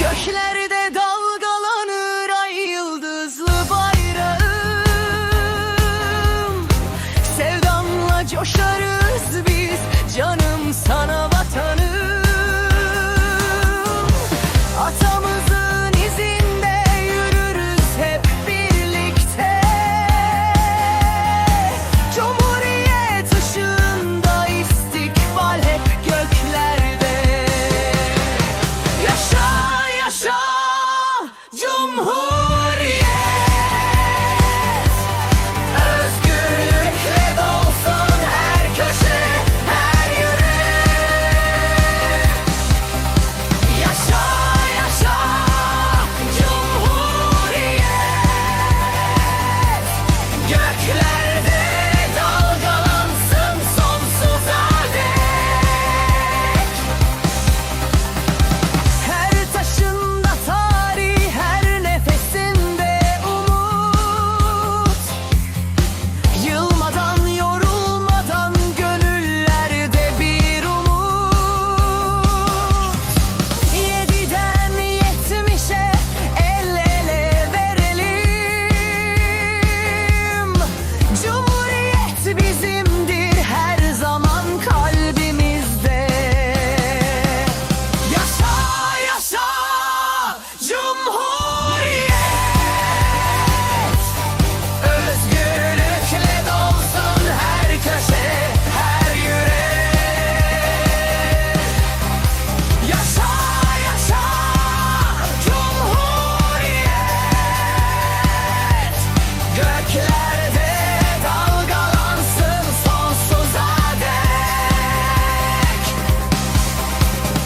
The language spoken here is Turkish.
Göklerde dalgalanır ay yıldızlı bayrağım. Sevdamla coşarız biz canım sana Oh.